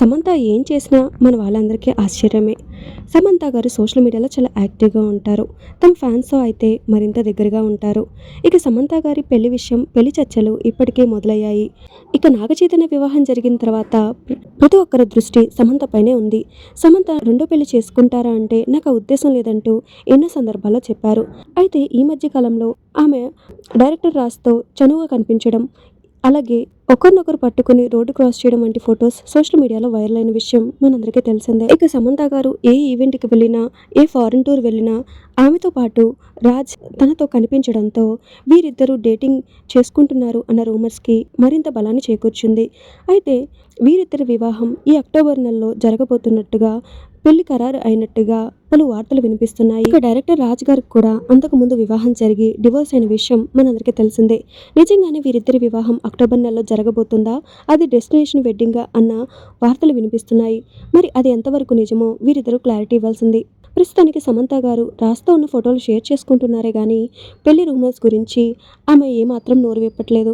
సమంత ఏం చేసినా మన వాళ్ళందరికీ ఆశ్చర్యమే. సమంత గారు సోషల్ మీడియాలో చాలా యాక్టివ్గా ఉంటారు. తమ ఫ్యాన్స్తో అయితే మరింత దగ్గరగా ఉంటారు. ఇక సమంత గారి పెళ్ళి విషయం పెళ్ళి చర్చలు ఇప్పటికే మొదలయ్యాయి. ఇక నాగచైతన్య వివాహం జరిగిన తర్వాత ప్రతి ఒక్కరి దృష్టి సమంత పైనే ఉంది. సమంత రెండో పెళ్ళి చేసుకుంటారా అంటే నాకు ఉద్దేశం లేదంటూ ఎన్నో సందర్భాల్లో చెప్పారు. అయితే ఈ మధ్య కాలంలో ఆమె డైరెక్టర్ రాజ్తో చనువుగా కనిపించడం అలాగే ఒకరినొకరు పట్టుకుని రోడ్డు క్రాస్ చేయడం వంటి ఫొటోస్ సోషల్ మీడియాలో వైరల్ అయిన విషయం మనందరికీ తెలిసిందే. ఇక సమంత గారు ఏ ఈవెంట్కి వెళ్ళినా ఏ ఫారెన్ టూర్ వెళ్ళినా ఆమెతో పాటు రాజ్ తనతో కనిపించడంతో వీరిద్దరూ డేటింగ్ చేసుకుంటున్నారు అన్న రూమర్స్కి మరింత బలాన్ని చేకూర్చింది. అయితే వీరిద్దరి వివాహం ఈ అక్టోబర్ నెలలో జరగబోతున్నట్టుగా పెళ్ళి ఖరారు అయినట్టుగా పలు వార్తలు వినిపిస్తున్నాయి. ఇక డైరెక్టర్ రాజ్ గారికి కూడా అంతకు ముందు వివాహం జరిగి డివోర్స్ అయిన విషయం మనందరికీ తెలిసిందే. నిజంగానే వీరిద్దరి వివాహం అక్టోబర్ నెలలో జరగబోతుందా? అది డెస్టినేషన్ వెడ్డింగా అన్న వార్తలు వినిపిస్తున్నాయి. మరి అది ఎంతవరకు నిజమో వీరిద్దరూ క్లారిటీ ఇవ్వాల్సింది. ప్రస్తుతానికి సమంత గారు రాస్తా ఉన్న ఫోటోలు షేర్ చేసుకుంటున్నారే కానీ పెళ్ళి రూమర్స్ గురించి ఆమె ఏమాత్రం నోరు విప్పట్లేదు.